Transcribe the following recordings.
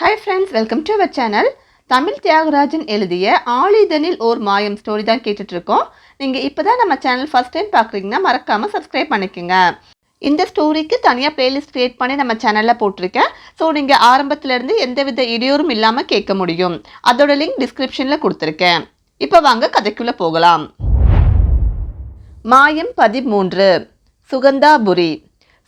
Hi friends welcome to our channel Tamil Thiyagarajan எழுதிய ஆளிதனில் ஓர் மாயம் ஸ்டோரி தான் கேட்டுட்ருக்கோம். நீங்கள் இப்போ தான் நம்ம சேனல் ஃபஸ்ட் டைம் பார்க்குறீங்கன்னா மறக்காமல் சப்ஸ்கிரைப் பண்ணிக்கோங்க. இந்த ஸ்டோரிக்கு தனியாக பிளேலிஸ்ட் க்ரியேட் பண்ணி நம்ம சேனலில் போட்டிருக்கேன். ஸோ நீங்கள் ஆரம்பத்துலேருந்து எந்தவித இடையூறும் இல்லாமல் கேட்க முடியும். அதோட லிங்க் டிஸ்கிரிப்ஷனில் கொடுத்துருக்கேன். இப்போ வாங்க கதைக்குள்ளே போகலாம். மாயம் பதிமூன்று சுகந்தாபுரி.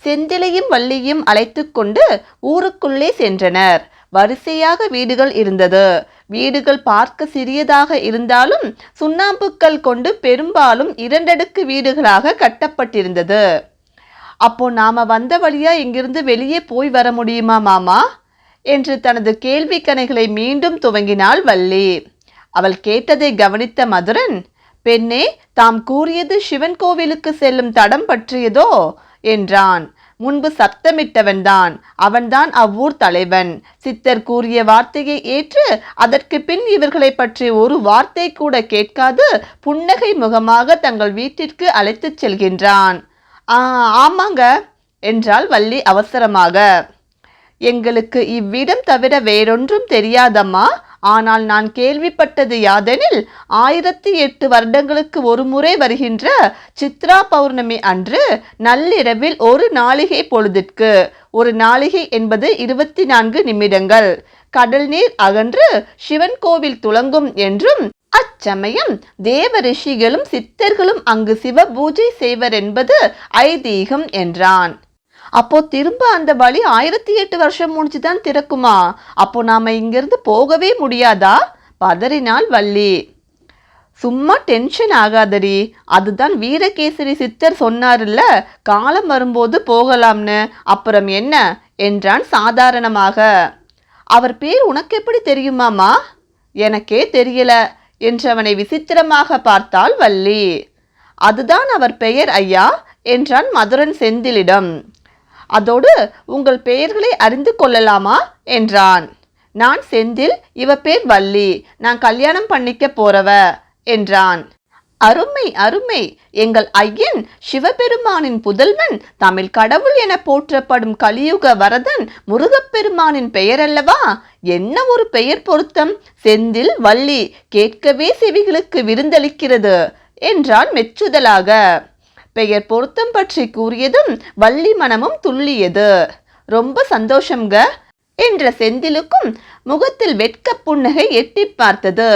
செந்திலையும் வள்ளியும் அழைத்து கொண்டு ஊருக்குள்ளே சென்றனர். வரிசையாக வீடுகள் இருந்தது. வீடுகள் பார்க்க சிறியதாக இருந்தாலும் சுண்ணாம்புக்கல் கொண்டு பெரும்பாலும் இரண்டடுக்கு வீடுகளாக கட்டப்பட்டிருந்தது. அப்போ நாம வந்த வழியா இங்கிருந்து வெளியே போய் வர முடியுமா மாமா? என்று தனது கேள்வி கணைகளை மீண்டும் துவங்கினாள் வள்ளி. அவள் கேட்டதை கவனித்த மதுரன் பெண்ணே தாம் கூறியது சிவன் கோவிலுக்கு செல்லும் தடம் பற்றியதோ? என்றான். முன்பு சப்தமிட்டவன்தான் அவன்தான் அவ்வூர் தலைவன். சித்தர் கூறிய வார்த்தையை ஏற்று அதற்கு பின் இவர்களை பற்றி ஒரு வார்த்தை கூட கேட்காது புன்னகை முகமாக தங்கள் வீட்டிற்கு அழைத்துச் செல்கின்றான். ஆமாங்க என்றாள் வள்ளி அவசரமாக. எங்களுக்கு இவ்விடம் தவிர வேறொன்றும் தெரியாதம்மா. ஆனால் நான் கேள்விப்பட்டது யாதெனில் ஆயிரத்தி எட்டு வருடங்களுக்கு ஒரு முறை வருகின்ற சித்ரா பௌர்ணமி அன்று நள்ளிரவில் ஒரு நாளிகை பொழுதிற்கு. ஒரு நாளிகை என்பது இருபத்தி நான்கு நிமிடங்கள். கடல் நீர் அகன்று சிவன் கோவில் துளங்கும் என்றும் அச்சமயம் தேவ ரிஷிகளும் சித்தர்களும் அங்கு சிவ பூஜை செய்வர் என்பது ஐதீகம் என்றான். அப்போ திரும்ப அந்த வழி ஆயிரத்தி எட்டு வருஷம் முடிச்சு தான் திறக்குமா? அப்போ நாம இங்கிருந்து போகவே முடியாதா? பதறினாள் வள்ளி. சும்மா டென்ஷன் ஆகாதடி. அதுதான் வீரகேசரி சித்தர் சொன்னார்ல காலம் வரும்போது போகலாம்னு. அப்புறம் என்ன? என்றான் சாதாரணமாக. அவர் பேர் உனக்கு எப்படி தெரியுமாமா? எனக்கே தெரியல என்றவனை விசித்திரமாக பார்த்தாள் வள்ளி. அதுதான் அவர் பெயர் ஐயா என்றான் மதுரன் செந்திலிடம். அதோடு உங்கள் பெயர்களை அறிந்து கொள்ளலாமா? என்றான். நான் செந்தில் இவ பேர் வள்ளி. நான் கல்யாணம் பண்ணிக்க போறவ என்றான். அருமை அருமை. எங்கள் ஐயன் சிவபெருமானின் புதல்வன் தமிழ் கடவுள் என போற்றப்படும் கலியுக வரதன் முருகப்பெருமானின் பெயர் அல்லவா என்ன ஒரு பெயர் பொருத்தம்? செந்தில் வள்ளி கேட்கவே செவிகளுக்கு விருந்தளிக்கிறது என்றான் மெச்சுதலாக. பெயர் பொருத்தம் பற்றி கூறியதும் வள்ளி மனமும் துள்ளியது. ரொம்ப சந்தோஷங்க என்ற செந்திலுக்கும் முகத்தில் வெட்க புன்னகை எட்டி பார்த்தது.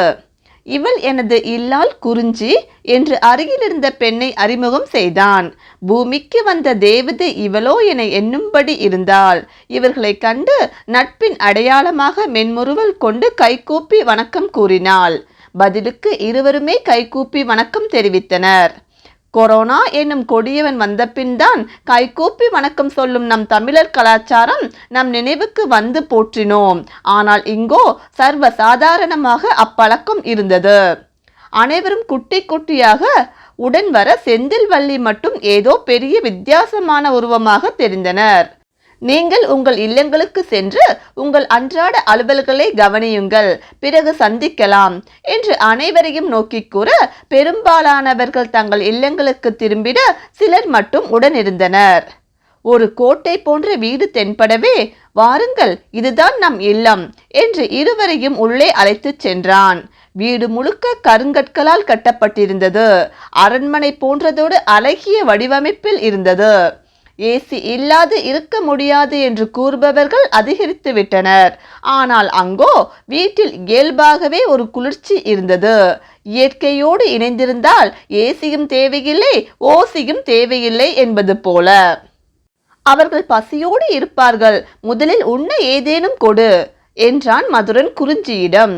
இவள் எனது இல்லால் குறிஞ்சி என்று அருகிலிருந்த பெண்ணை அறிமுகம் செய்தான். பூமிக்கு வந்த தேவதை இவளோ என எண்ணும்படி இருந்தாள். இவர்களை கண்டு நட்பின் அடையாளமாக மென்முறுவல் கொண்டு கைகூப்பி வணக்கம் கூறினாள். பதிலுக்கு இருவருமே கைகூப்பி வணக்கம் தெரிவித்தனர். கொரோனா என்னும் கொடியவன் வந்தபின்தான் கைகூப்பி வணக்கம் சொல்லும் நம் தமிழர் கலாச்சாரம் நம் நினைவுக்கு வந்து போற்றினோம். ஆனால் இங்கோ சர்வ சாதாரணமாக அப்பழக்கம் இருந்தது. அனைவரும் குட்டி குட்டியாக உடன் வர செந்தில் வள்ளி மட்டும் ஏதோ பெரிய வித்தியாசமான உருவமாக தெரிந்தனர். நீங்கள் உங்கள் இல்லங்களுக்கு சென்று உங்கள் அன்றாட அலுவல்களை கவனியுங்கள். பிறகு சந்திக்கலாம் என்று அனைவரையும் நோக்கி கூற பெரும்பாலானவர்கள் தங்கள் இல்லங்களுக்கு திரும்பிட சிலர் மட்டும் உடனிருந்தனர். ஒரு கோட்டை போன்ற வீடு தென்படவே வாருங்கள் இதுதான் நம் இல்லம் என்று இருவரையும் உள்ளே அழைத்துச் சென்றான். வீடு முழுக்க கருங்கற்களால் கட்டப்பட்டிருந்தது. அரண்மனை போன்றதோடு அழகிய வடிவமைப்பில் இருந்தது. ஏசி இல்லாது இருக்க முடியாது என்று கூறுபவர்கள் அதிகரித்து விட்டனர் ஆனால் அங்கோ வீட்டில் இயல்பாகவே ஒரு குளிர்ச்சி இருந்தது. இயற்கையோடு இணைந்திருந்தால் ஏசியும் தேவையில்லை ஓசியும் தேவையில்லை என்பது போல. அவர்கள் பசியோடு இருப்பார்கள். முதலில் உண்ண ஏதேனும் கொடு என்றான் மதுரன் குறிஞ்சியிடம்.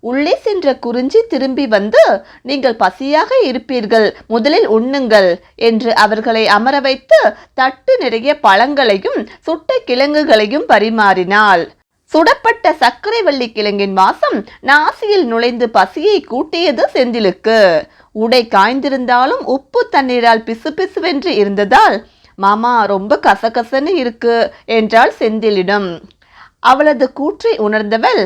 உள்ளே சென்ற குறிஞ்சி திரும்பி வந்து நீங்கள் பசியாக இருப்பீர்கள் முதலில் உண்ணுங்கள் என்று அவர்களை அமர வைத்து தட்டு நிறைய பழங்களையும் சுட்ட கிழங்குகளையும் பரிமாறினாள். சுடப்பட்ட சர்க்கரை வள்ளி கிழங்கின் வாசம் நாசியில் நுழைந்து பசியை கூட்டியது செந்திலுக்கு. உடை காய்ந்திருந்தாலும் உப்பு தண்ணீரால் பிசுபிசுவென்று இருந்ததால் மாமா ரொம்ப கசகசன்னு இருக்கு என்றாள் செந்திலிடம். அவளது கூற்றை உணர்ந்தவள்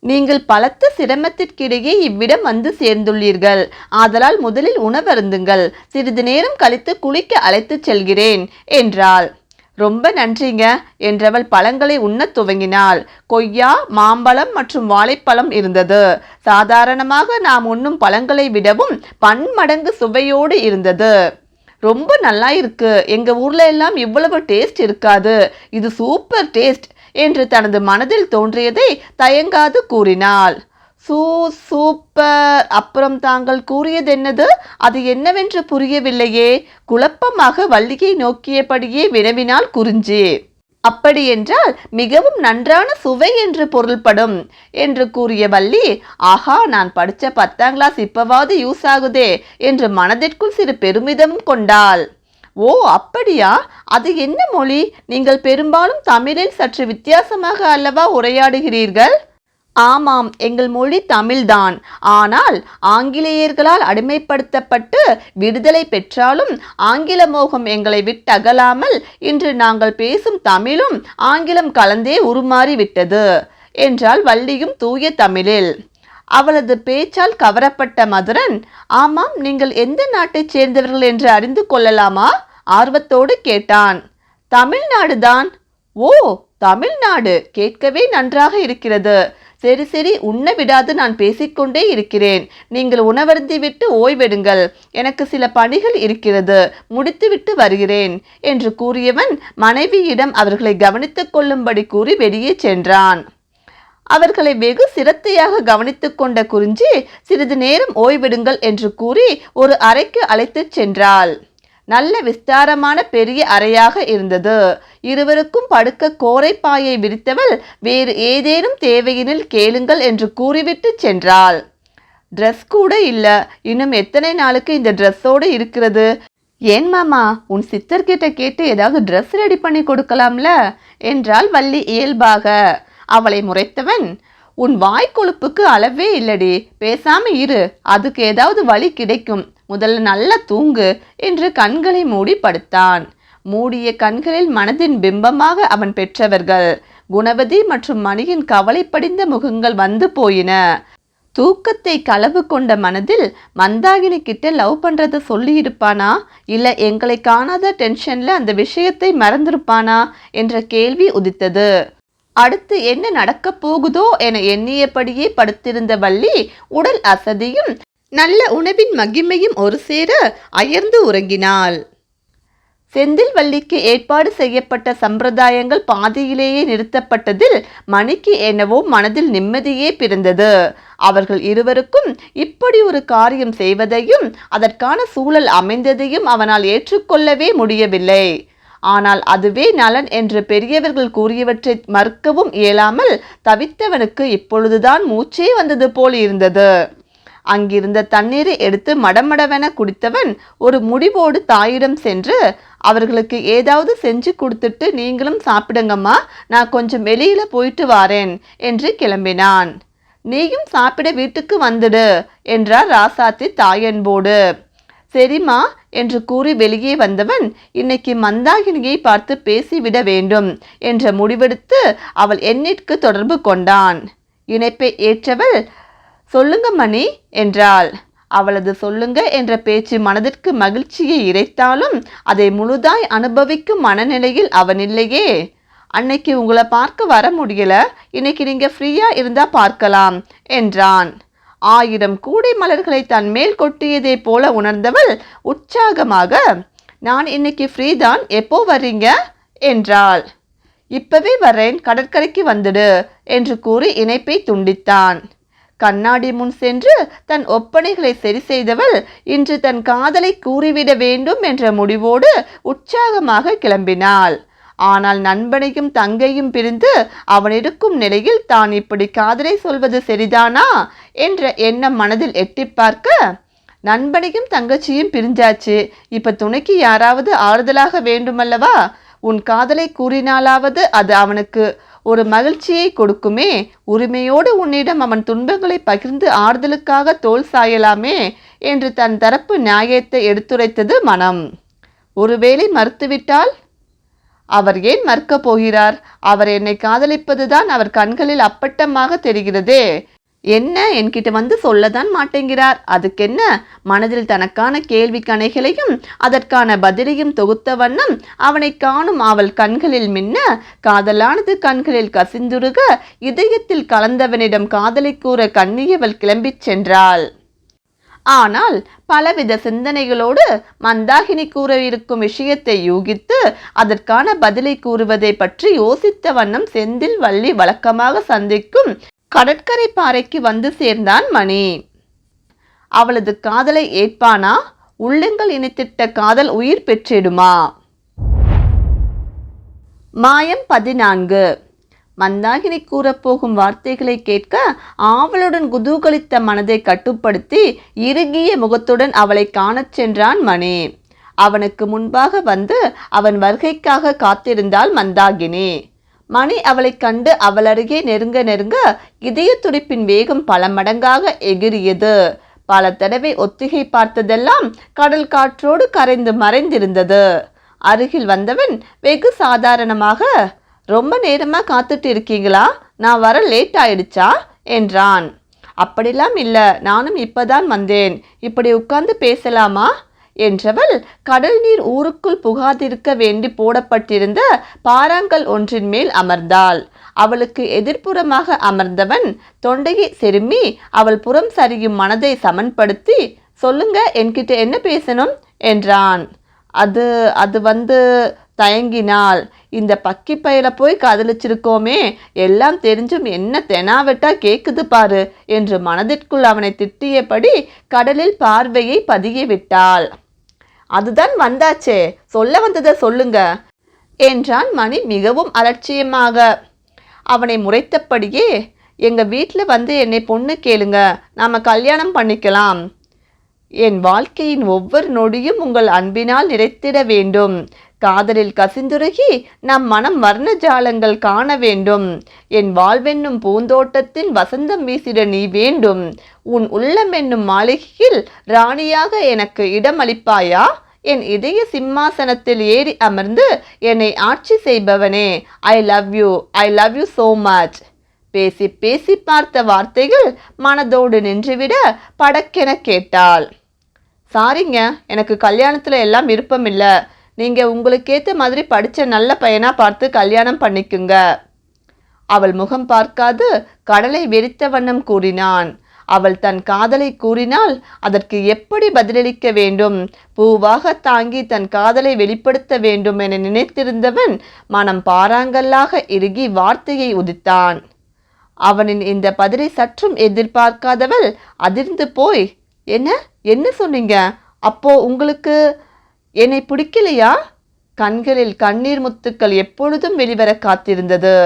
நீங்கள் பலத்த சிரமத்திற்கிடையே இவ்விடம் வந்து சேர்ந்துள்ளீர்கள். ஆதலால் முதலில் உணவருந்துங்கள். சிறிது நேரம் கழித்து குளிக்க அழைத்துச் செல்கிறேன் என்றாள். ரொம்ப நன்றிங்க என்றவள் பழங்களை உண்ணத் துவங்கினாள். கொய்யா மாம்பழம் மற்றும் வாழைப்பழம் இருந்தது. சாதாரணமாக நாம் உண்ணும் பழங்களை விடவும் பன்மடங்கு சுவையோடு இருந்தது. ரொம்ப நல்லா இருக்கு எங்கள் ஊரில் எல்லாம் இவ்வளவு டேஸ்ட் இருக்காது. இது சூப்பர் டேஸ்ட். என்று தனது மனதில் தோன்றியதை தயங்காது கூறினாள். சூ சூப்பர். அப்புறம் தாங்கள் கூறியது என்னது அது என்னவென்று புரியவில்லையே. குழப்பமாக வள்ளியை நோக்கியபடியே வினவினால் குறிஞ்சி. அப்படியென்றால் மிகவும் நன்றான சுவை என்று பொருள்படும் என்று கூறிய வள்ளி ஆஹா நான் படித்த பத்தாம் கிளாஸ் இப்பவாவது யூஸ் ஆகுதே என்று மனதிற்குள் சிறு பெருமிதம் கொண்டாள். ஓ அப்படியா? அது என்ன மொழி? நீங்கள் பெரும்பாலும் தமிழில் சற்று வித்தியாசமாக அல்லவா உரையாடுகிறீர்கள்? ஆமாம் எங்கள் மொழி தமிழ்தான். ஆனால் ஆங்கிலேயர்களால் அடிமைப்படுத்தப்பட்டு விடுதலை பெற்றாலும் ஆங்கில மோகம் எங்களை விட்டகலாமல் இன்று நாங்கள் பேசும் தமிழும் ஆங்கிலம் கலந்தே உருமாறிவிட்டது என்றால் வள்ளியும் தூய தமிழில். அவளது பேச்சால் கவரப்பட்ட மதுரன் ஆமாம் நீங்கள் எந்த நாட்டைச் சேர்ந்தவர்கள் என்று அறிந்து கொள்ளலாமா? ஆர்வத்தோடு கேட்டான். தமிழ்நாடுதான். ஓ தமிழ்நாடு. கேட்கவே நன்றாக இருக்கிறது. சரி சரி உண்ண விடாது நான் பேசிக்கொண்டே இருக்கிறேன். நீங்கள் உணவருந்தி விட்டு ஓய்வெடுங்கள். எனக்கு சில பணிகள் இருக்கிறது. முடித்துவிட்டு வருகிறேன். என்று கூறியவன் மனைவியிடம் அவர்களை கவனித்துக் கொள்ளும்படி கூறி வெளியே சென்றான். அவர்களை வெகு சிரத்தையாக கவனித்துக் கொண்ட குறிஞ்சி சிறிது நேரம் ஓய்வெடுங்கள் என்று கூறி ஒரு அறைக்கு அழைத்துச் சென்றாள். நல்ல விஸ்தாரமான பெரிய அறையாக இருந்தது. இருவருக்கும் படுக்க கோரைப்பாயை விரித்தவள் வேறு ஏதேனும் தேவையினில் கேளுங்கள் என்று கூறிவிட்டு சென்றாள். ட்ரெஸ் கூட இல்லை. இன்னும் எத்தனை நாளுக்கு இந்த ட்ரெஸ்ஸோடு இருக்கிறது? ஏன் மாமா உன் சித்தர்கிட்ட கேட்டு ஏதாவது ட்ரெஸ் ரெடி பண்ணி கொடுக்கலாம்ல? என்றாள் வள்ளி இயல்பாக. அவளை முறைத்தவன் உன் வாய் கொழுப்புக்கு அளவே இல்லடி. பேசாம இரு. அதுக்கு ஏதாவது வழி கிடைக்கும். முதல்ல நல்லா தூங்கு என்று கண்களை மூடி படுத்தான். மூடிய கண்களில் மனதின் பிம்பமாக அவன் பெற்றவர்கள். குணவதி மற்றும் மணியின் கவலை படிந்த முகங்கள் வந்து போயின. தூக்கத்தை களவு கொண்ட மனதில் மந்தாகினி கிட்ட லவ் பண்றத சொல்லியிருப்பானா? இல்லை இல்ல எங்களை காணாத டென்ஷன்ல அந்த விஷயத்தை மறந்திருப்பானா? என்ற கேள்வி உதித்தது. அடுத்து என்ன நடக்கப் போகுதோ என எண்ணியபடியே படுத்திருந்த வள்ளி உடல் அசதியும் நல்ல உணவின் மகிமையும் ஒரு சேர அயர்ந்து உறங்கினாள். செந்தில் வள்ளிக்கு ஏற்பாடு செய்யப்பட்ட சம்பிரதாயங்கள் பாதியிலேயே நிறுத்தப்பட்டதில் மணிக்கு என்னவோ மனதில் நிம்மதியே பிறந்தது. அவர்கள் இருவருக்கும் இப்படி ஒரு காரியம் செய்வதையும் அதற்கான சூழல் அமைந்ததையும் அவனால் ஏற்றுக்கொள்ளவே முடியவில்லை. ஆனால் அதுவே நலன் என்று பெரியவர்கள் கூறியவற்றை மறுக்கவும் இயலாமல் தவித்தவனுக்கு இப்பொழுதுதான் மூச்சே வந்தது போல் இருந்தது. அங்கிருந்த தண்ணீரை எடுத்து மடமடவென குடித்தவன் ஒரு முடிவோடு தாயிடம் சென்று அவர்களுக்கு ஏதாவது செஞ்சு கொடுத்துட்டு நீங்களும் சாப்பிடுங்கம்மா நான் கொஞ்சம் வெளியில போயிட்டு வாரேன் என்று கிளம்பினான். நீயும் சாப்பிட வீட்டுக்கு வந்துடு என்றார் ராசாத்தி தாயன்போடு. சரிம்மா என்று கூறி வெளியே வந்தவன் இன்னைக்கு மந்தாகினியை பார்த்து பேசிவிட வேண்டும் என்ற முடிவெடுத்து அவள் எண்ணிற்கு தொடர்பு கொண்டான். இணைப்பை ஏற்றவள் சொல்லுங்க மணி என்றாள். அவளது சொல்லுங்க என்ற பேச்சு மனதிற்கு மகிழ்ச்சியை இறைத்தாலும் அதை முழுதாய் அனுபவிக்கும் மனநிலையில் அவன் இல்லையே. அன்னைக்கு உங்களை பார்க்க வர முடியல இன்னைக்கு நீங்க ஃப்ரீயா இருந்தா பார்க்கலாம் என்றான். ஆயிரம் கூடை மலர்களை தன் மேல் கொட்டியதை போல உணர்ந்தவள் உற்சாகமாக நான் இன்னைக்கு ஃப்ரீ தான் எப்போ வர்றீங்க? என்றாள். இப்பவே வரேன் கடற்கரைக்கு வந்துடு என்று கூறி இணைப்பை துண்டித்தான். கண்ணாடி முன் சென்று தன் ஒப்பனைகளை சரி செய்தவள் இன்று தன் காதலை கூறிவிட வேண்டும் என்ற முடிவோடு உற்சாகமாக கிளம்பினாள். ஆனால் நண்பனையும் தங்கையும் பிரிந்து அவன் இருக்கும் நிலையில் தான் இப்படி காதலை சொல்வது சரிதானா? என்ற எண்ணம் மனதில் எட்டி பார்க்க நண்பனையும் தங்கச்சியும் பிரிஞ்சாச்சு. இப்ப துணைக்கு யாராவது ஆறுதலாக வேண்டுமல்லவா? உன் காதலை கூறினாலாவது அது அவனுக்கு ஒரு மகிழ்ச்சியை கொடுக்குமே. உரிமையோடு உன்னிடம் அவன் துன்பங்களை பகிர்ந்து ஆறுதலுக்காக தோல் சாயலாமே என்று தன் தரப்பு நியாயத்தை எடுத்துரைத்தது மனம். ஒருவேளை மறுத்துவிட்டால்? அவர் ஏன் மறுக்கப் போகிறார்? அவர் என்னை காதலிப்பதுதான் அவர் கண்களில் அப்பட்டமாக தெரிகிறதே. என்ன என்கிட்ட வந்து சொல்லதான் மாட்டேங்கிறார்? அதுக்கென்ன? மனதில் தனக்கான கேள்வி கணைகளையும் அதற்கான பதிலையும் தொகுத்த வண்ணம் அவனை காணும் அவள் கண்களில் மின்ன காதலானது கண்களில் கசிந்துருக இதயத்தில் கலந்தவனிடம் காதலை கூற கண்ணியவள் கிளம்பிச் சென்றாள். ஆனால் பலவித சிந்தனைகளோடு மந்தாகினி கூற இருக்கும் விஷயத்தை யூகித்து அதற்கான பதிலை கூறுவதை பற்றி யோசித்த வண்ணம் செந்தில் வள்ளி வழக்கமாக சந்திக்கும் கடற்கரை பாறைக்கு வந்து சேர்ந்தான் மணி. அவளது காதலை ஏற்பானா? உள்ளங்கள் இணைத்திட்ட காதல் உயிர் பெற்றிடுமா? மாயம் பதினான்கு. மந்தாகினி கூறப்போகும் வார்த்தைகளை கேட்க ஆவலுடன் குதூகலித்த மனதை கட்டுப்படுத்தி இறுகிய முகத்துடன் அவளை காணச் சென்றான் மணி. அவனுக்கு முன்பாக வந்து அவன் வருகைக்காக காத்திருந்தாள் மந்தாகினி. மணி அவளைக் கண்டு அவள் அருகே நெருங்க நெருங்க இதய துடிப்பின் வேகம் பல மடங்காக எகிரியது பல தடவை ஒத்திகை பார்த்ததெல்லாம் கடல் காற்றோடு கரைந்து மறைந்திருந்தது. அருகில் வந்தவன் வெகு சாதாரணமாக ரொம்ப நேரமாக காத்துட்டு இருக்கீங்களா? நான் வர லேட் ஆயிடுச்சா? என்றான். அப்படிலாம் இல்லை நானும் இப்போதான் வந்தேன். இப்படி உட்கார்ந்து பேசலாமா? என்றவள் கடல் நீர் ஊருக்குள் புகாதிருக்க வேண்டி போடப்பட்டிருந்த பாறாங்கல் ஒன்றின் மேல் அமர்ந்தாள். அவளுக்கு எதிர்ப்புறமாக அமர்ந்தவன் தொண்டையை செருமி அவள் புறம் சரியும் மனதை சமன்படுத்தி சொல்லுங்க என்கிட்ட என்ன பேசணும்? என்றான். அது அது வந்து தயங்கினாள். இந்த பக்கி பையில போய் காதலிச்சிருக்கோமே. எல்லாம் தெரிஞ்சும் என்ன தெனாவெட்டா கேக்குது பாரு என்று மனதிற்குள் அவனை திட்டியபடி கடலில் பார்வையை பதிய விட்டாள் அதுதான் வந்தாச்சே. சொல்ல வந்ததை சொல்லுங்க என்றான் மணி மிகவும் அலட்சியமாக. அவனை முறைத்தபடியே எங்கள் வீட்டில் வந்து என்னை பொண்ணு கேளுங்க நாம கல்யாணம் பண்ணிக்கலாம். என் வாழ்க்கையின் ஒவ்வொரு நொடியும் உங்கள் அன்பினால் நிறைத்திட வேண்டும். காதலில் கசிந்துருகி நம் மனம் வர்ண ஜாலங்கள் காண வேண்டும். என் வாழ்வென்னும் பூந்தோட்டத்தின் வசந்தம் வீசிட நீ வேண்டும். உன் உள்ளம் என்னும் மாளிகையில் ராணியாக எனக்கு இடமளிப்பாயா? என் இதய சிம்மாசனத்தில் ஏறி அமர்ந்து என்னை ஆட்சி செய்பவனே. I love you I love you so much பேசி பேசி பார்த்த வார்த்தைகள் மனதோடு நின்றுவிட படக்கென கேட்டாள். சாரிங்க எனக்கு கல்யாணத்தில் எல்லாம் விருப்பம் இல்லை நீங்கள் உங்களுக்கேற்ற மாதிரி படித்த நல்ல பையனாக பார்த்து கல்யாணம் பண்ணிக்குங்க. அவள் முகம் பார்க்காது கடலை வெறித்த வண்ணம் கூறினான். அவள் தன் காதலை கூறினால் அதற்கு எப்படி பதிலளிக்க வேண்டும்? பூவாக தாங்கி தன் காதலை வெளிப்படுத்த வேண்டும் என நினைத்திருந்தவன் மனம் பாறாங்கல்லாக இறுகி வார்த்தையை உதித்தான். அவனின் இந்த பதிலை சற்றும் எதிர்பார்க்காதவள் அதிர்ந்து போய் என்ன? என்ன சொன்னீங்க? அப்போ உங்களுக்கு என்னை பிடிக்கலையா? கண்களில் கண்ணீர் முத்துக்கள் எப்பொழுதும் வெளிவர காத்திருந்தது.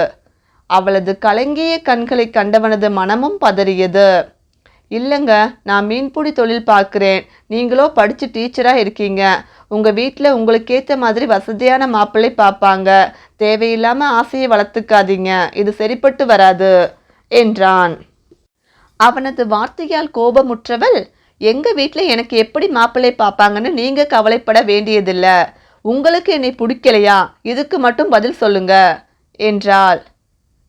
அவளது கலங்கிய கண்களை கண்டவனது மனமும் பதறியது. இல்லைங்க நான் மீன்பிடி தொழில் பார்க்குறேன். நீங்களோ படித்து டீச்சராக இருக்கீங்க. உங்கள் வீட்டில் உங்களுக்கேற்ற மாதிரி வசதியான மாப்பிள்ளை பார்ப்பாங்க தேவையில்லாமல் ஆசையை வளர்த்துக்காதீங்க. இது சரிப்பட்டு வராது என்றான். அவனது வார்த்தையால் கோபமுற்றவள் எங்கள் வீட்டில் எனக்கு எப்படி மாப்பிள்ளை பார்ப்பாங்கன்னு நீங்கள் கவலைப்பட வேண்டியதில்லை. உங்களுக்கு என்னை பிடிக்கலையா? இதுக்கு மட்டும் பதில் சொல்லுங்க என்றாள்.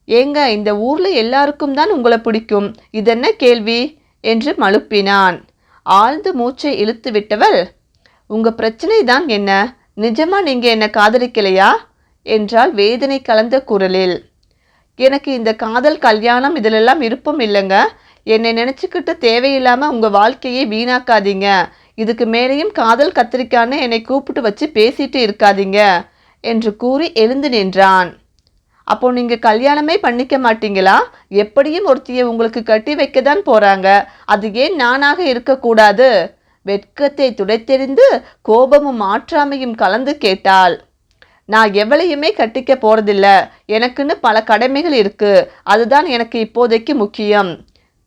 ஏங்க இந்த ஊரில் எல்லாருக்கும் தான் உங்களை பிடிக்கும். இதென்ன கேள்வி? என்று மழுப்பினான். ஆழ்ந்து மூச்சை இழுத்து விட்டவள் உங்கள் பிரச்சனை தான் என்ன? நிஜமா நீங்கள் என்னை காதலிக்கலையா? என்றால் வேதனை கலந்த குரலில். எனக்கு இந்த காதல் கல்யாணம் இதிலெல்லாம் விருப்பம் இல்லைங்க. என்னை நினச்சிக்கிட்டு தேவையில்லாமல் உங்கள் வாழ்க்கையை வீணாக்காதீங்க. இதுக்கு மேலேயும் காதல் கத்திரிக்கான்னு என்னை கூப்பிட்டு வச்சு பேசிட்டு இருக்காதீங்க என்று கூறி எழுந்து நின்றான். அப்போ நீங்கள் கல்யாணமே பண்ணிக்க மாட்டீங்களா? எப்படியும் ஒருத்தியை உங்களுக்கு கட்டி வைக்க தான் போகிறாங்க அது ஏன் நானாக இருக்கக்கூடாது? வெட்கத்தை துடைத்தெறிந்து கோபமும் ஆற்றாமையும் கலந்து கேட்டாள். நான் எவளையுமே கட்டிக்க போகிறதில்ல எனக்குன்னு பல கடமைகள் இருக்குது அதுதான் எனக்கு இப்போதைக்கு முக்கியம்.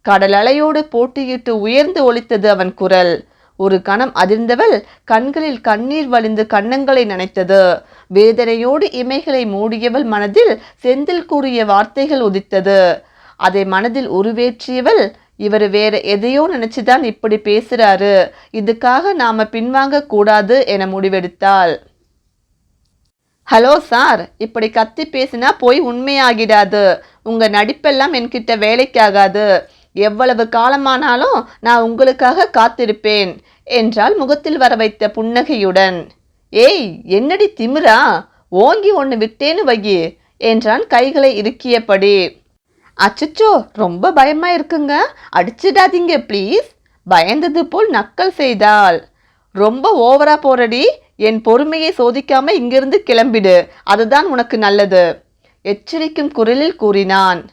கடல் அலையோடு போட்டியிட்டு உயர்ந்து ஒலித்தது அவன் குரல். ஒரு கணம் அதிர்ந்தவள் கண்களில் கண்ணீர் வழிந்து கன்னங்களை நனைத்தது. வேதனையோடு இமைகளை மூடியவள் மனதில் செந்தில் கூறிய வார்த்தைகள் உதித்தது. அதை மனதில் உருவேற்றியவள் இவர் வேற எதையோ நினைச்சுதான் இப்படி பேசுறாரு. இதுக்காக நாம பின்வாங்க கூடாது என முடிவெடுத்தாள். ஹலோ சார் இப்படி கத்தி பேசினா போய் உண்மையாகிடாது. உங்க நடிப்பெல்லாம் என்கிட்ட வேலைக்காகாது. எவ்வளவு காலமானாலும் நான் உங்களுக்காக காத்திருப்பேன் என்றால் முகத்தில் வர வைத்த புன்னகையுடன். ஏய் என்னடி திமிரா? ஓங்கி ஒன்று விட்டேன்னு வையி என்றான் கைகளை இறுக்கியபடி. அச்சச்சோ ரொம்ப பயமா இருக்குங்க. அடிச்சிடாதீங்க ப்ளீஸ். பயந்தது போல் நக்கல் செய்தாள். ரொம்ப ஓவரா போறடி. என் பொறுமையை சோதிக்காம இங்கிருந்து கிளம்பிடு. அதுதான் உனக்கு நல்லது. எச்சரிக்கும் குரலில் கூறினான்.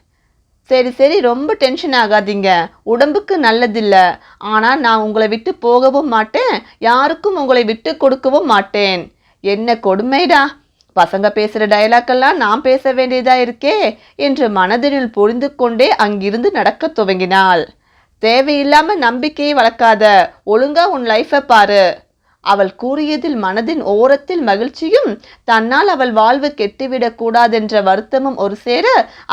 சரி சரி ரொம்ப டென்ஷன் ஆகாதீங்க. உடம்புக்கு நல்லதில்லை. ஆனால் நான் உங்களை விட்டு போகவும் மாட்டேன். யாருக்கும் உங்களை விட்டு கொடுக்கவும் மாட்டேன். என்ன கொடுமைடா. பசங்க பேசுகிற டயலாக்கெல்லாம் நான் பேச வேண்டியதாக இருக்கே என்று மனதினில் புரிந்து கொண்டே அங்கிருந்து நடக்கத் துவங்கினாள். தேவையில்லாமல் நம்பிக்கையை வளர்க்காத. ஒழுங்கா உன் லைஃபை பாரு. அவள் கூறியதில் மனதின் ஓரத்தில் மகிழ்ச்சியும் தன்னால் அவள் வாழ்வு கெட்டுவிடக் கூடாதென்ற வருத்தமும் ஒரு சேர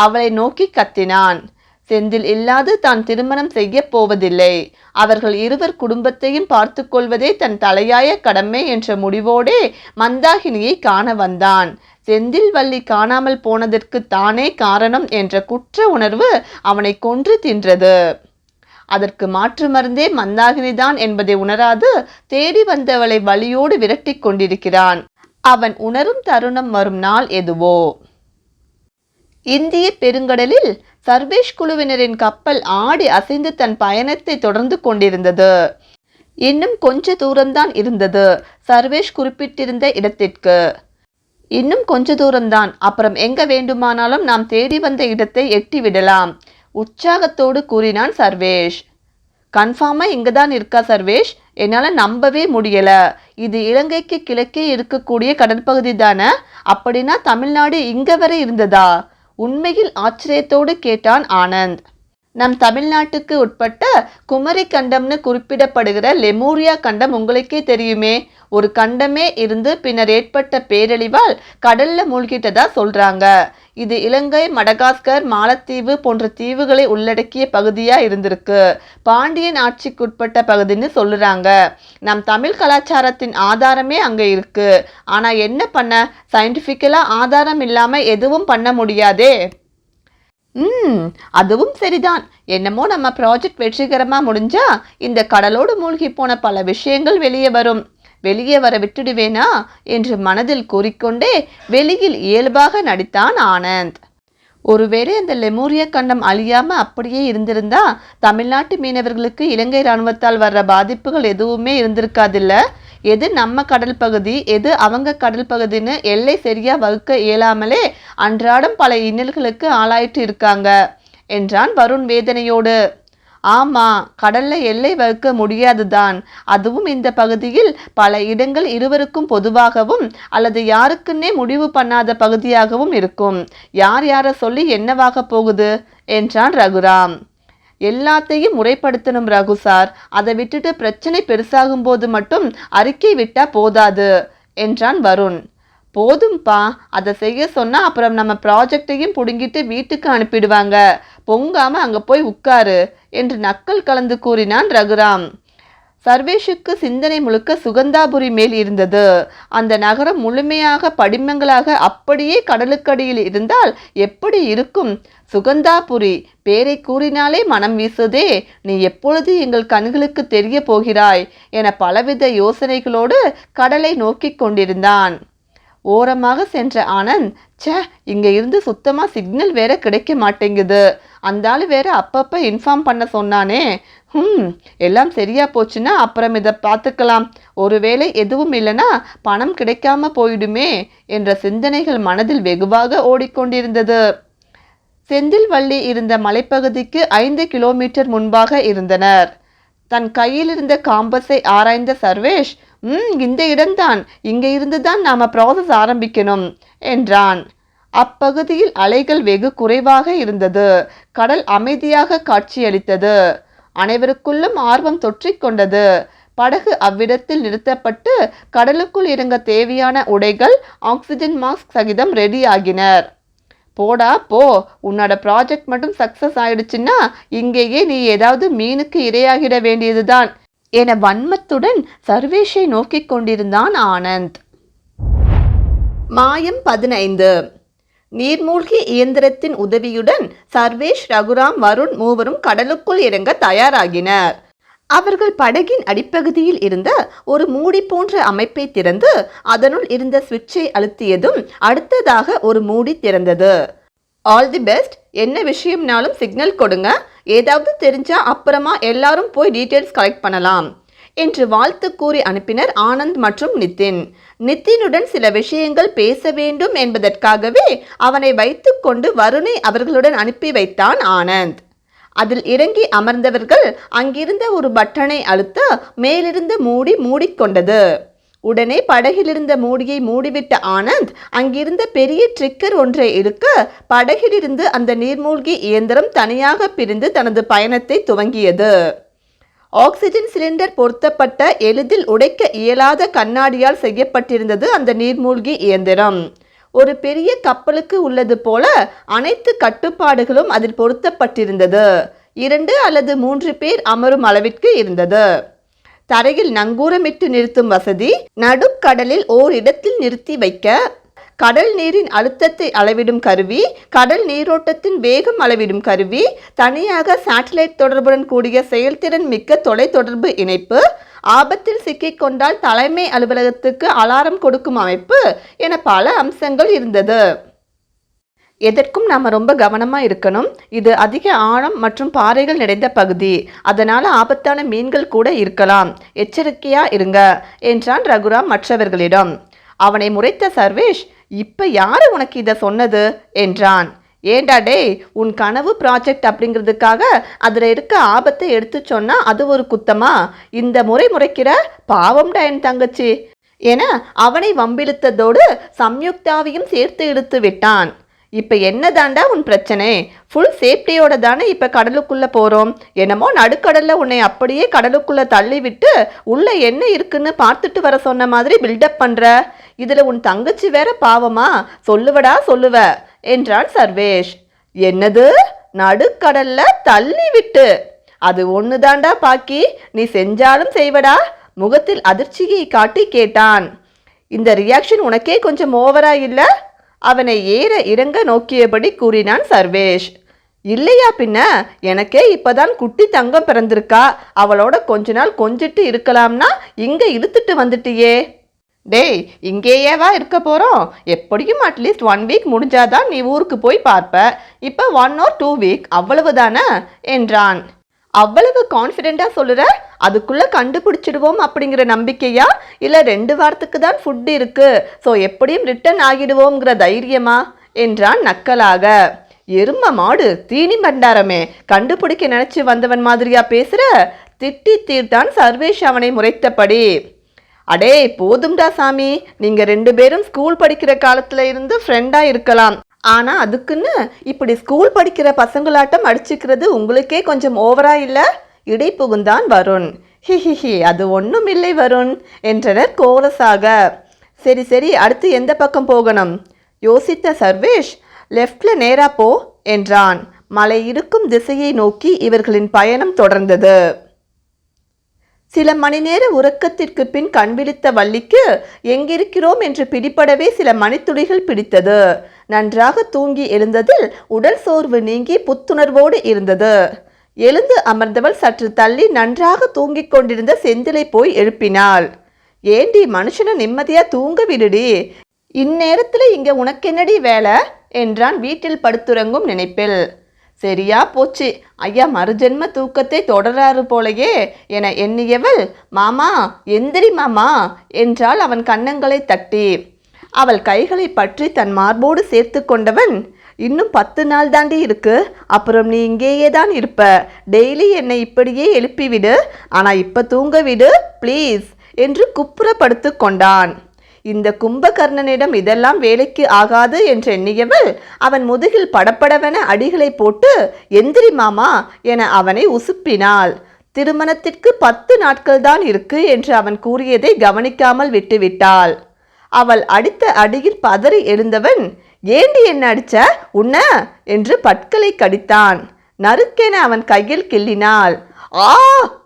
அவளை நோக்கி கத்தினான். செந்தில் இல்லாது தான் திருமணம் செய்யப் போவதில்லை. அவர்கள் இருவர் குடும்பத்தையும் பார்த்து கொள்வதே தன் தலையாய கடமை என்ற முடிவோடே மந்தாகினியை காண வந்தான். செந்தில் வள்ளி காணாமல் போனதற்கு தானே காரணம் என்ற குற்ற உணர்வு அவனை கொன்று தின்றது. அதற்கு மாற்று மருந்தே மந்தாகினிதான் என்பதை உணராது தேடி வந்தவளை வழியோடு விரட்டிக் கொண்டிருக்கிறான். அவன் உணரும் தருணம் வரும் நாள் எதுவோ? இந்திய பெருங்கடலில் சர்வேஷ் குழுவினரின் கப்பல் ஆடி அசைந்து தன் பயணத்தை தொடர்ந்து கொண்டிருந்தது. இன்னும் கொஞ்ச தூரம்தான் இருந்தது சர்வேஷ் குறிப்பிட்டிருந்த இடத்திற்கு. இன்னும் கொஞ்ச தூரம்தான். அப்புறம் எங்க வேண்டுமானாலும் நாம் தேடி வந்த இடத்தை எட்டி விடலாம் உற்சாகத்தோடு கூறினான் சர்வேஷ். கன்ஃபார்மாக இங்கே தான் இருக்கா சர்வேஷ்? என்னால் நம்பவே முடியலை. இது இலங்கைக்கு கிழக்கே இருக்கக்கூடிய கடற்பகுதி தானே? அப்படின்னா தமிழ்நாடு இங்கே வரை இருந்ததா? உண்மையில் ஆச்சரியத்தோடு கேட்டான் ஆனந்த். நம் தமிழ்நாட்டுக்கு உட்பட்ட குமரி கண்டம்னு குறிப்பிடப்படுகிற லெமூரியா கண்டம் உங்களுக்கே தெரியுமே. ஒரு கண்டமே இருந்து பின்னர் ஏற்பட்ட பேரழிவால் கடல்ல மூழ்கிட்டதா சொல்றாங்க. இது இலங்கை மடகாஸ்கர் மாலத்தீவு போன்ற தீவுகளை உள்ளடக்கிய பகுதியா இருந்திருக்கு. பாண்டியன் ஆட்சிக்குட்பட்ட பகுதின்னு சொல்லுறாங்க. நம் தமிழ் கலாச்சாரத்தின் ஆதாரமே அங்க இருக்கு. ஆனா என்ன பண்ண? சயின்டிஃபிக்கலா ஆதாரம் இல்லாம எதுவும் பண்ண முடியாதே. ம் அதுவும் சரிதான். என்னமோ நம்ம ப்ராஜெக்ட் வெற்றிகரமாக முடிஞ்சா இந்த கடலோடு மூழ்கி போன பல விஷயங்கள் வெளியே வரும். வெளியே வர விட்டுடுவேனா என்று மனதில் கூறிக்கொண்டே வெளியில் இயல்பாக நடித்தான் ஆனந்த். ஒருவேளை அந்த லெமூரியா கண்டம் அழியாமல் அப்படியே இருந்திருந்தா தமிழ்நாட்டு மீனவர்களுக்கு இலங்கை இராணுவத்தால் வர்ற பாதிப்புகள் எதுவுமே இருந்திருக்காதில்ல? எது நம்ம கடல் பகுதி எது அவங்க கடல் பகுதின்னு எல்லை சரியா வகுக்க இயலாமலே அன்றாடம் பல இன்னல்களுக்கு ஆளாயிட்டு இருக்காங்க என்றான் வருண் வேதனையோடு. ஆமா கடல்ல எல்லை வகுக்க முடியாதுதான். அதுவும் இந்த பகுதியில் பல இடங்கள் இருவருக்கும் பொதுவாகவும் அல்லது யாருக்குன்னே முடிவு பண்ணாத பகுதியாகவும் இருக்கும். யார் யாரை சொல்லி என்னவாக போகுது? என்றான் ரகுராம். எல்லாத்தையும் முறைப்படுத்தணும் ரகு சார். அதை விட்டுட்டு பிரச்சனை பெருசாகும் போது மட்டும் அறிக்கை விட்டா போதாது என்றான் வருண். போதும்பா அதை செய்ய சொன்னா அப்புறம் நம்ம ப்ராஜெக்டையும் புடுங்கிட்டு வீட்டுக்கு அனுப்பிடுவாங்க. பொங்காம அங்க போய் உட்காரு என்று நக்கல் கலந்து கூறினான் ரகுராம். சர்வேஷுக்கு சிந்தனை முழுக்க சுகந்தாபுரி மேல் இருந்தது. அந்த நகரம் முழுமையாக படிமங்களாக அப்படியே கடலுக்கடியில் இருந்தால் எப்படி இருக்கும்? சுகந்தாபுரி பேரை கூறினாலே மனம் வீசுதே. நீ எப்பொழுது எங்கள் கண்களுக்கு தெரிய போகிறாய்? என பலவித யோசனைகளோடு கடலை நோக்கிக் கொண்டிருந்தான். ஓரமாக சென்ற ஆனந்த் ச்சே இங்கே இருந்து சுத்தமாக சிக்னல் வேற கிடைக்க மாட்டேங்குது. அந்த ஆள் வேற அப்பப்போ இன்ஃபார்ம் பண்ண சொன்னானே. ம் எல்லாம் சரியா போச்சுன்னா அப்புறம் இதை பார்த்துக்கலாம் ஒருவேளை எதுவும் இல்லைன்னா பணம் கிடைக்காம போயிடுமே என்ற சிந்தனைகள் மனதில் வெகுவாக ஓடிக்கொண்டிருந்தது. செந்தில்வள்ளி இருந்த மலைப்பகுதிக்கு ஐந்து கிலோமீட்டர் முன்பாக இருந்தனர். தன் கையில் இருந்த காம்பஸை ஆராய்ந்த சர்வேஷ் ம் இந்த இடம்தான். இங்கே இருந்து தான் நாம் ப்ராசஸ் ஆரம்பிக்கணும் என்றான். அப்பகுதியில் அலைகள் வெகு குறைவாக இருந்தது. கடல் அமைதியாக காட்சியளித்தது. அனைவருக்குள்ளும் ஆர்வம் தொற்றிக்கொண்டது படகு அவ்விடத்தில் நிறுத்தப்பட்டு கடலுக்குள் இறங்க தேவையான உடைகள் ஆக்சிஜன் மாஸ்க் சகிதம் ரெடி ஆகினர். போடா போ. உன்னோட ப்ராஜெக்ட் மட்டும் சக்ஸஸ் ஆயிடுச்சுன்னா இங்கேயே நீ ஏதாவது மீனுக்கு இரையாகிட வேண்டியதுதான். என வன்மத்துடன் சர்வேஷை நோக்கிக் கொண்டிருந்தான் ஆனந்த். மாயம் பதினைந்து. நீர்மூழ்கி இயந்திரத்தின் உதவியுடன் சர்வேஷ் ரகுராம் வருண் மூவரும் கடலுக்குள் இறங்க தயாராகினர். அவர்கள் படகின் அடிப்பகுதியில் இருந்த ஒரு மூடி போன்ற அமைப்பை திறந்து அதனுள் இருந்த சுவிட்சை அழுத்தியதும் அடுத்ததாக ஒரு மூடி திறந்தது. ஆல் தி பெஸ்ட் என்ன விஷயம்னாலும் சிக்னல் கொடுங்க. ஏதாவது தெரிஞ்சா அப்புறமா எல்லாரும் போய் டீட்டெயில்ஸ் கலெக்ட் பண்ணலாம் என்று வாழ்த்து கூறி அனுப்பினர் ஆனந்த் மற்றும் நிதின் நிதினுடன் சில விஷயங்கள் பேச வேண்டும் என்பதற்காகவே அவனை வைத்துக்கொண்டு வருணை அவர்களுடன் அனுப்பி வைத்தான் ஆனந்த். அதில் இறங்கி அமர்ந்தவர்கள் அங்கிருந்த ஒரு பட்டனை அழுத்த மேலிருந்து மூடி மூடிக்கொண்டது. உடனே படகிலிருந்த மூடியை மூடிவிட்ட ஆனந்த் அங்கிருந்த பெரிய ட்ரிக்கர் ஒன்றை இழுக்க படகிலிருந்து அந்த நீர்மூழ்கி இயந்திரம் தனியாக பிரிந்து தனது பயணத்தை துவங்கியது. ஆக்சிஜன் சிலிண்டர் பொருத்தப்பட்ட எளிதில் உடைக்க இயலாத கண்ணாடியால் செய்யப்பட்டிருந்தது அந்த நீர்மூழ்கி இயந்திரம். ஒரு பெரிய கப்பலுக்கு உள்ளது போல அனைத்து கட்டுப்பாடுகளும் அதில் பொருத்தப்பட்டிருந்தது. இரண்டு அல்லது மூன்று பேர் அமரும் அளவிற்கு இருந்தது. தரையில் நங்கூரமிட்டு நிறுத்தும் வசதி நடுக்கடலில் ஓர் இடத்தில் நிறுத்தி வைக்க கடல் நீரின் அழுத்தத்தை அளவிடும் கருவி கடல் நீரோட்டத்தின் வேகம் அளவிடும் கருவி தனியாக சேட்டலைட் தொடர்புடன் கூடிய செயல்திறன் மிக்க தொலைத்தொடர்பு இணைப்பு ஆபத்தில் சிக்கிக்கொண்டால் தலைமை அலுவலகத்துக்கு அலாரம் கொடுக்கும் அமைப்பு என பல அம்சங்கள் இருந்தது. எதற்கும் நாம் ரொம்ப கவனமாக இருக்கணும். இது அதிக ஆழம் மற்றும் பாறைகள் நிறைந்த பகுதி. அதனால் ஆபத்தான மீன்கள் கூட இருக்கலாம். எச்சரிக்கையாக இருங்க என்றான் ரகுராம் மற்றவர்களிடம். அவனை முறைத்த சர்வேஷ் இப்போ யார் உனக்கு இதை சொன்னது? என்றான். ஏண்டா டேய் உன் கனவு ப்ராஜெக்ட் அப்படிங்கிறதுக்காக அதில் இருக்க ஆபத்தை எடுத்து சொன்னால் அது ஒரு குத்தமா? இந்த முறை முறைக்கிற பாவம்டா என் தங்கச்சி. என அவனை வம்பிழுத்ததோடு சம்யுக்தாவையும் சேர்த்து இழுத்து விட்டான். இப்போ என்னதாண்டா உன் பிரச்சனை? ஃபுல் சேஃப்டியோட தானே இப்போ கடலுக்குள்ளே போகிறோம் என்னமோ நடுக்கடலில் உன்னை அப்படியே கடலுக்குள்ளே தள்ளி விட்டு உள்ளே என்ன இருக்குன்னு பார்த்துட்டு வர சொன்ன மாதிரி பில்டப் பண்ணுற இதில் உன் தங்கச்சி வேற பாவமா? சொல்லுவடா சொல்லுவ என்றான் சர்வேஷ். என்னது? நடுக்கடல்ல தள்ளி விட்டு அது ஒண்ணுதாண்டா பாக்கி? நீ செஞ்சாலும் செய்வடா? முகத்தில் அதிர்ச்சியை காட்டி கேட்டான். இந்த ரியாக்ஷன் உனக்கே கொஞ்சம் ஓவரா இல்லை? அவனை ஏற இறங்க நோக்கியபடி கூறினான் சர்வேஷ். இல்லையா பின்ன எனக்கே இப்பதான் குட்டி தங்கம் பிறந்திருக்கா? அவளோட கொஞ்ச நாள் கொஞ்சிட்டு இருக்கலாம்னா இங்க இழுத்துட்டு வந்துட்டியே. டேய் இங்கேயேவா இருக்க போகிறோம் எப்படியும் அட்லீஸ்ட் ஒன் வீக் முடிஞ்சாதான் நீ ஊருக்கு போய் பார்ப்ப. இப்போ ஒன் ஆர் டூ வீக் அவ்வளவு தானே என்றான். அவ்வளவு கான்ஃபிடெண்ட்டாக சொல்லுற? அதுக்குள்ளே கண்டுபிடிச்சிடுவோம் அப்படிங்கிற நம்பிக்கையா? இல்லை ரெண்டு வாரத்துக்கு தான் ஃபுட் இருக்கு. ஸோ எப்படியும் ரிட்டர்ன் ஆகிடுவோங்கிற தைரியமா? என்றான் நக்கலாக. எரும மாடு தீனி மண்டாரமே கண்டுபிடிக்க நினைச்சு வந்தவன் மாதிரியா பேசுற? திட்டி தீர்த்தான் சர்வேஷ் அவனை முறைத்தபடி. அடே போதும்டா சாமி. நீங்க ரெண்டு பேரும் ஸ்கூல் படிக்கிற காலத்துல இருந்து ஃப்ரெண்டா இருக்கலாம். ஆனால் அதுக்குன்னு இப்படி ஸ்கூல் படிக்கிற பசங்களாட்டம் அடிச்சுக்கிறது உங்களுக்கே கொஞ்சம் ஓவரா இல்லை? இடை புகுந்தான் வருண் ஹிஹிஹி அது ஒன்றும் இல்லை வருண் என்றனர் கோரஸாக சரி சரி அடுத்து எந்த பக்கம் போகணும்? யோசித்த சர்வேஷ் லெஃப்டில் நேராக போ என்றான். மலை இருக்கும் திசையை நோக்கி இவர்களின் பயணம் தொடர்ந்தது. சில மணி நேர உறக்கத்திற்கு பின் கண் விழித்த வள்ளிக்கு எங்கிருக்கிறோம்? என்று பிடிபடவே சில மணித்துளிகள் பிடித்தது. நன்றாக தூங்கி எழுந்ததில் உடல் சோர்வு நீங்கி புத்துணர்வோடு இருந்தது. எழுந்து அமர்ந்தவள் சற்று தள்ளி நன்றாக தூங்கிக் கொண்டிருந்த செந்திலை போய் எழுப்பினாள். ஏண்டி மனுஷனை நிம்மதியா தூங்க விடுடி? இந்நேரத்துல இங்க உனக்கென்னடி வேலை? என்றான் வீட்டில் படுத்துறங்கும் நினைப்பில். சரியா போச்சு. ஐயா மறுஜென்ம தூக்கத்தை தொடராறு போலயே என எண்ணியவள் மாமா எந்திரி மாமா என்றாள் அவன் கன்னங்களை தட்டி. அவள் கைகளை பற்றி தன் மார்போடு சேர்த்து கொண்டவன் இன்னும் பத்து நாள் தாண்டி இருக்கு அப்புறம் நீ இங்கேயே தான் இருப்ப. டெய்லி என்னை இப்படியே எழுப்பிவிடு ஆனால் இப்போ தூங்க விடு ப்ளீஸ் என்று குப்புறப்படுத்து கொண்டான். இந்த கும்பகர்ணனிடம் இதெல்லாம் வேலைக்கு ஆகாது என்று எண்ணியவள் அவன் முதுகில் படப்படவென அடிகளை போட்டு எந்திரி மாமா என அவனை உசுப்பினாள். திருமணத்திற்கு பத்து நாட்கள் தான் இருக்கு என்று அவன் கூறியதை கவனிக்காமல் விட்டுவிட்டாள். அவள் அடித்த அடியில் பதறி எழுந்தவன் ஏண்டி என்ன அடிச்ச? உன்ன? என்று பற்களை கடித்தான். நறுக்கென அவன் கையில் கிள்ளினாள். ஆ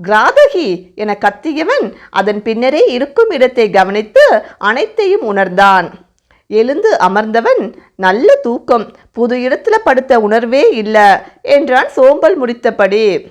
கிராதகி என கத்தியவன் அதன் பின்னரே இருக்கும் இடத்தை கவனித்து அனைத்தையும் உணர்ந்தான். எழுந்து அமர்ந்தவன் நல்ல தூக்கம் புது இடத்துல படுத்த உணர்வே இல்லை என்றான் சோம்பல் முடித்தபடி.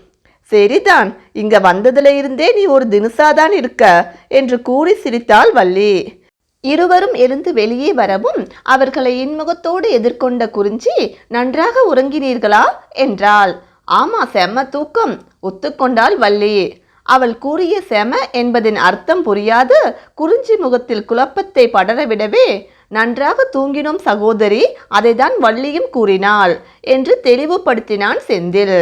சரிதான் இங்க வந்ததுல இருந்தே நீ ஒரு தினுசாதான் இருக்க என்று கூறி சிரித்தாள் வள்ளி. இருவரும் எழுந்து வெளியே வரவும் அவர்களை இன்முகத்தோடு எதிர்கொண்ட குறிஞ்சி நன்றாக உறங்கினீர்களா? என்றாள். ஆமா செம்ம தூக்கம். ஒத்துக்கொண்டாள் வள்ளி. அவள் கூறிய செம என்பதின் அர்த்தம் புரியாது. குறிஞ்சி முகத்தில் குழப்பத்தை படரவிடவே நன்றாக தூங்கினோம் சகோதரி அதைதான் வள்ளியும் கூறினாள் என்று தெளிவுபடுத்தினான் செந்தில்.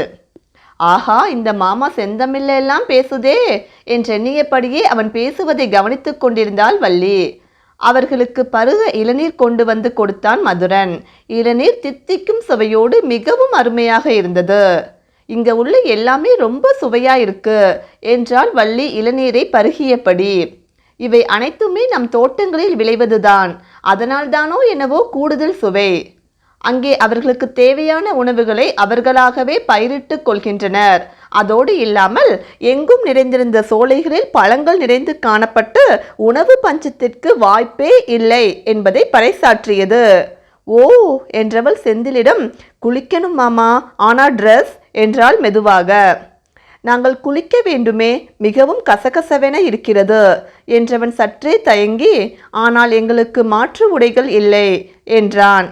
ஆஹா இந்த மாமா செந்தமில்லெல்லாம் பேசுதே என்றெண்ணியபடியே அவன் பேசுவதை கவனித்துக் கொண்டிருந்தாள் வள்ளி. அவர்களுக்கு பருக இளநீர் கொண்டு வந்து கொடுத்தான் மதுரன். இளநீர் தித்திக்கும் சுவையோடு மிகவும் அருமையாக இருந்தது. இங்கே உள்ள எல்லாமே ரொம்ப சுவையாக இருக்கு என்றால் வள்ளி இளநீரை பருகியபடி. இவை அனைத்துமே நம் தோட்டங்களில் விளைவதுதான். அதனால்தானோ என்னவோ கூடுதல் சுவை. அங்கே அவர்களுக்கு தேவையான உணவுகளை அவர்களாகவே பயிரிட்டுக் கொள்கின்றனர். அதோடு இல்லாமல் எங்கும் நிறைந்திருந்த சோலைகளில் பழங்கள் நிறைந்து காணப்பட்டு உணவு பஞ்சத்திற்கு வாய்ப்பே இல்லை என்பதை பறைசாற்றியது. ஓ என்றவள் செந்திலிடம் குளிக்கணும் மாமா ஆனா ட்ரெஸ் என்றாள் மெதுவாக. நாங்கள் குளிக்க வேண்டுமே மிகவும் கசகசவென இருக்கிறது என்றவன் சற்றே தயங்கி ஆனால் எங்களுக்கு மாற்று உடைகள் இல்லை என்றான்.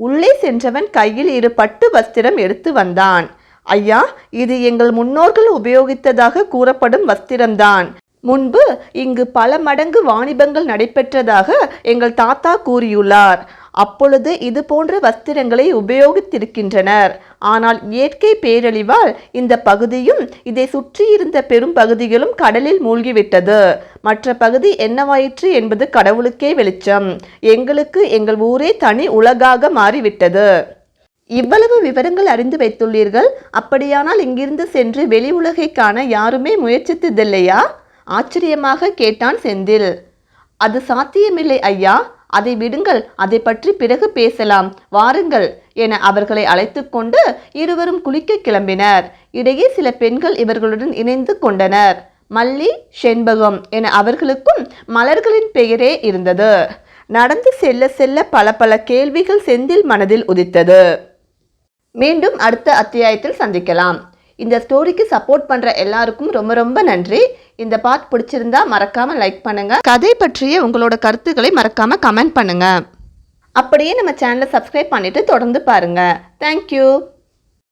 உள்ளே சென்றவன் கையில் இரு பட்டு வஸ்திரம் எடுத்து வந்தான். ஐயா இது எங்கள் முன்னோர்கள் உபயோகித்ததாக கூறப்படும் வஸ்திரம்தான். முன்பு இங்கு பல மடங்கு வாணிபங்கள் நடைபெற்றதாக எங்கள் தாத்தா கூறியுள்ளார். அப்பொழுது இது போன்ற வஸ்திரங்களை உபயோகித்திருக்கின்றனர். ஆனால் இயற்கை பேரழிவால் இந்த பகுதியும் இதை சுற்றியிருந்த பெரும் பகுதிகளும் கடலில் மூழ்கிவிட்டது. மற்ற பகுதி என்னவாயிற்று என்பது கடவுளுக்கே வெளிச்சம். எங்களுக்கு எங்கள் ஊரே தனி உலகாக மாறிவிட்டது. இவ்வளவு விவரங்கள் அறிந்து வைத்துள்ளீர்கள். அப்படியானால் இங்கிருந்து சென்று வெளி உலகை காண யாருமே முயற்சித்ததில்லையா? ஆச்சரியமாக கேட்டான் செந்தில். அது சாத்தியமில்லை ஐயா. அதை விடுங்கள் அதை பற்றி பிறகு பேசலாம். வாருங்கள் என அவர்களை அழைத்து கொண்டு இருவரும் குளிக்க கிளம்பினர். இடையே சில பெண்கள் இவர்களுடன் இணைந்து கொண்டனர். மல்லி செண்பகம் என அவர்களுக்கும் மலர்களின் பெயரே இருந்தது. நடந்து செல்ல செல்ல பல பல கேள்விகள் செந்தில் மனதில் உதித்தது. மீண்டும் அடுத்த அத்தியாயத்தில் சந்திக்கலாம். இந்த ஸ்டோரிக்கு சப்போர்ட் பண்ற எல்லாருக்கும் ரொம்ப ரொம்ப நன்றி. இந்த பார்ட் பிடிச்சிருந்தா மறக்காம லைக் பண்ணுங்க. கதை பற்றிய உங்களோட கருத்துக்களை மறக்காம கமெண்ட் பண்ணுங்க. அப்படியே நம்ம சேனலை சப்ஸ்கிரைப் பண்ணிட்டு தொடர்ந்து பாருங்க. தேங்க்யூ